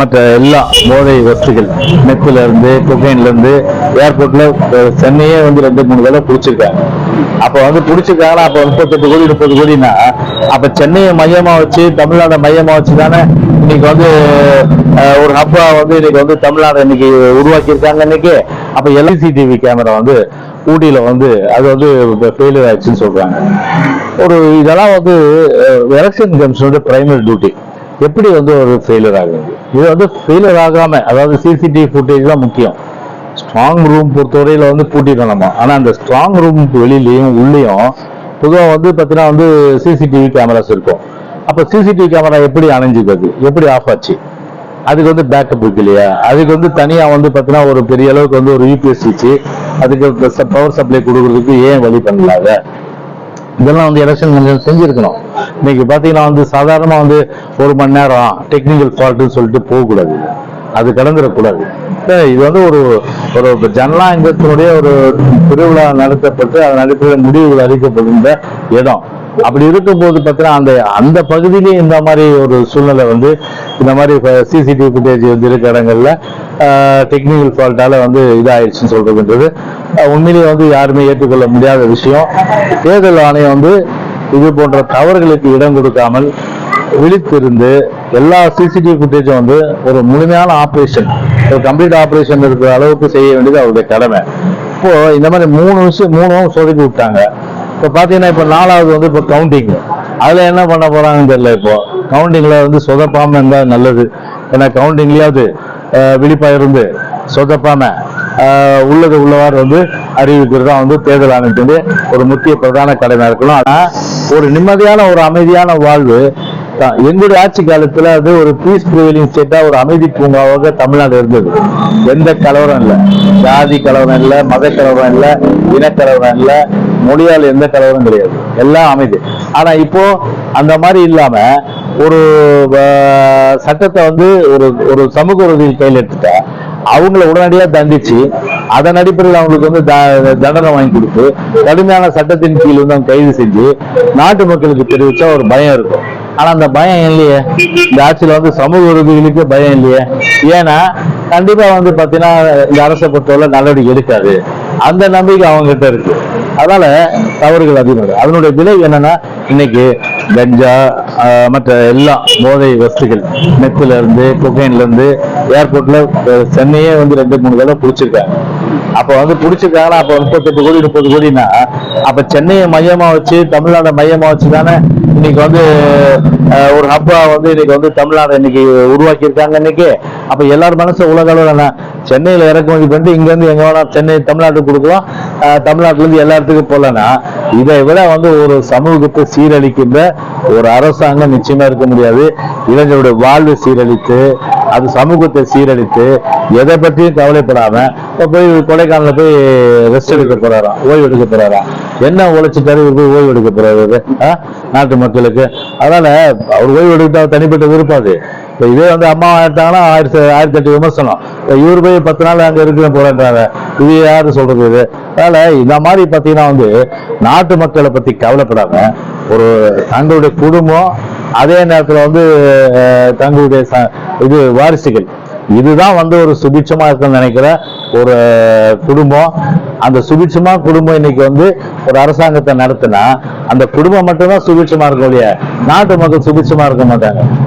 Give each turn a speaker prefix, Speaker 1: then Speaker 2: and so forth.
Speaker 1: மற்ற எல்லா போதை வஸ்துகள் மெத்துல இருந்து கொக்கைன்ல இருந்து ஏர்போர்ட்ல சென்னையே வந்து ரெண்டு மூணு தடவை பிடிச்சிருக்காங்க. அப்ப வந்து பிடிச்சிருக்காங்கன்னா அப்ப முப்பத்தெட்டு கோடி முப்பது கோடினா அப்ப சென்னையை மையமா வச்சு தமிழ்நாடு மையமா வச்சு தானே இன்னைக்கு வந்து ஒரு ஹப்பா வந்து இன்னைக்கு வந்து தமிழ்நாடு இன்னைக்கு உருவாக்கி இருக்காங்க இன்னைக்கு. அப்ப எல்சிடிவி கேமரா வந்து ஊட்டியில வந்து அது வந்து ஃபெயிலியர் ஆயிடுச்சுன்னு சொல்றாங்க. ஒரு இதெல்லாம் வந்து எலெக்ஷன் கமிஷனோட பிரைமரி டியூட்டி எப்படி வந்து ஒரு ஃபெயிலியர் ஆகுது? இது வந்து ஃபெயிலியர் ஆகாம அதாவது சிசிடிவி ஃபுட்டேஜ் தான் முக்கியம். ஸ்ட்ராங் ரூம் பொறுத்தவரையில் வந்து பூட்டிடணும் நம்ம. அந்த ஸ்ட்ராங் ரூமுக்கு வெளியிலையும் உள்ளேயும் பொதுவாக வந்து பார்த்தீங்கன்னா வந்து சிசிடிவி கேமராஸ் இருக்கும். அப்போ சிசிடிவி கேமரா எப்படி அணைஞ்சிக்கிறது எப்படி ஆஃப் ஆச்சு? அதுக்கு வந்து பேக்கப் இருக்கு இல்லையா? அதுக்கு வந்து தனியா வந்து பார்த்தீங்கன்னா ஒரு பெரிய அளவுக்கு வந்து ஒரு யூபிஎஸ் வச்சு அதுக்கு பவர் சப்ளை கொடுக்கறதுக்கு ஏன் வழி பண்ணலாத இதெல்லாம் வந்து எலெக்ஷன் கமிஷன் செஞ்சிருக்கணும். இன்னைக்கு பாத்தீங்கன்னா வந்து சாதாரணமா வந்து ஒரு மணி நேரம் டெக்னிக்கல் ஃபால்ட்னு சொல்லிட்டு போகக்கூடாது. அது கலந்துடக்கூடாது இது வந்து ஒரு ஒரு ஜனநாயகத்தினுடைய ஒரு திருவிழா நடத்தப்பட்டு அதன் அடிப்படையில் முடிவுகள் அறிவிக்கப்படுகின்ற இடம். அப்படி இருக்கும்போது பார்த்தீங்கன்னா அந்த அந்த பகுதியிலேயே இந்த மாதிரி ஒரு சூழ்நிலை வந்து இந்த மாதிரி சிசிடிவி ஃபுட்டேஜ் வந்து இருக்கிற இடங்கள்ல டெக்னிக்கல் ஃபால்ட்டால வந்து இதாயிடுச்சுன்னு சொல்றதுன்றது உண்மையிலேயே வந்து யாருமே ஏற்றுக்கொள்ள முடியாத விஷயம். தேர்தல் ஆணையம் வந்து இது போன்ற தவறுகளுக்கு இடம் கொடுக்காமல் விழித்திருந்து எல்லா சிசிடிவி ஃபுட்டேஜும் வந்து ஒரு முழுமையான ஆப்ரேஷன் ஒரு கம்ப்ளீட் ஆப்ரேஷன் இருக்கிற அளவுக்கு செய்ய வேண்டியது அவருடைய கடமை. இப்போ இந்த மாதிரி மூணு விஷயம் மூணும் சொதுக்கி விட்டாங்க. இப்போ பார்த்தீங்கன்னா இப்போ நாலாவது வந்து இப்போ கவுண்டிங் அதில் என்ன பண்ண போகிறாங்கன்னு தெரியல இப்போ. கவுண்டிங்கில் வந்து சொதப்பாமல் இருந்தால் நல்லது. ஏன்னா கவுண்டிங்லேயாவது விழிப்பாக இருந்து சொதப்பாமல் உள்ளது உள்ளவாறு வந்து அறிவிக்கிறது தான் வந்து தேர்தல் ஆணையத்தினுடைய ஒரு முக்கிய பிரதான கடமை இருக்கணும். ஆனா ஒரு நிம்மதியான ஒரு அமைதியான வாழ்வு எங்களுடைய ஆட்சி காலத்துல அது ஒரு பீஸ் ப்ரிவலிங் ஸ்டேட்டா ஒரு அமைதி பூங்காவாக தமிழ்நாடு இருந்தது. எந்த கலவரம் இல்லை. ஜாதி கலவரம் இல்லை மத கலவரம் இல்லை இனக்கலவரம் இல்லை மொழியால் எந்த கலவரம் கிடையாது. எல்லாம் அமைதி. ஆனா இப்போ அந்த மாதிரி இல்லாம ஒரு சட்டத்தை வந்து ஒரு ஒரு சமூக உறுதியில் கையில் எடுத்துட்டா அவங்கள உடனடியா தண்டிச்சு அதன் அடிப்படையில் அவங்களுக்கு வந்து த- தண்டனை வாங்கி கொடுத்து கடுமையான சட்டத்தின் கீழ் வந்து அவங்க கைது செஞ்சு நாட்டு மக்களுக்கு தெரிவிச்சா ஒரு பயம் இருக்கும். ஆனா அந்த பயம் இல்லையே. இந்த ஆட்சியில வந்து சமூக விரோதிகளுக்கு பயம் இல்லையே. ஏன்னா கண்டிப்பா வந்து பாத்தீங்கன்னா இந்த அரசை பொறுத்தவரை நடவடிக்கை எடுக்காது. அந்த நம்பிக்கை அவங்க கிட்ட இருக்கு. அதனால தவறுகள் அதிகம் அதனுடைய விளைவு என்னன்னா இன்னைக்கு கஞ்சா மற்ற எல்லா போதை வஸ்துகள் மெத்துல இருந்து கொக்கைன்ல இருந்து ஏர்போர்ட்ல சென்னையே வந்து ரெண்டு மூணு தடவை பிடிச்சிருக்காங்க. அப்ப வந்து பிடிச்சிருக்காங்கன்னா அப்ப முப்பத்தெட்டு கோடி முப்பது கோடினா அப்ப சென்னையை மையமா வச்சு தமிழ்நாடை மையமா வச்சு தானே இன்னைக்கு வந்து ஒரு ஹப்பா வந்து இன்னைக்கு வந்து தமிழ்நாடு இன்னைக்கு உருவாக்கி இருக்காங்க இன்னைக்கு. அப்ப எல்லார் மனசு உலக அளவில் சென்னையில இறக்குமதி பண்ணிட்டு இங்க இருந்து எங்க சென்னை தமிழ்நாட்டுக்கு கொடுக்கலாம். தமிழ்நாட்டிலேருந்து தமிழ்நாட்டுல இருந்து எல்லா இடத்துக்கும் போகலன்னா இதை விட வந்து ஒரு சமூகத்தை சீரழிக்கின்ற ஒரு அரசாங்கம் நிச்சயமா இருக்க முடியாது. இளைஞருடைய வாழ்வை சீரழித்து அது சமூகத்தை சீரழித்து எதை பற்றியும் கவலைப்படாம இப்ப போய் கொடைக்கானல போய் ரெஸ்ட் எடுக்க போகிறாராம் ஓய்வு எடுக்க போகிறாராம் என்ன உழைச்சிட்டாரு இவர் போய் ஓய்வு எடுக்க போகிறாரு நாட்டு மக்களுக்கு. அதனால அவர் ஓய்வு எடுக்கிட்டா தனிப்பட்ட விருப்பம் அது. இப்போ இதே வந்து அம்மா எடுத்தாங்கன்னா ஆயிரத்தி ஆயிரத்தி எட்டு விமர்சனம். இப்போ இவர் போய் பத்து நாள் அங்கே இருக்கிற போறேன்றாங்க. இது யாரு சொல்றது இது? அதனால இந்த மாதிரி பார்த்தீங்கன்னா வந்து நாட்டு மக்களை பத்தி கவலைப்படாம ஒரு தங்களுடைய குடும்பம் அதே நேரத்தில் வந்து தங்களுடைய ச- இது வாரிசுகள். இதுதான் வந்து ஒரு சுபிட்சமா இருக்குன்னு நினைக்கிற ஒரு குடும்பம். அந்த சுபிட்சமா குடும்பம் இன்னைக்கு வந்து ஒரு அரசாங்கத்தை நடத்தினா அந்த குடும்பம் மட்டும்தான் சுபிட்சமா இருக்கும் இல்லையா? நாட்டு மக்கள் சுபிட்சமா இருக்க மாட்டாங்க.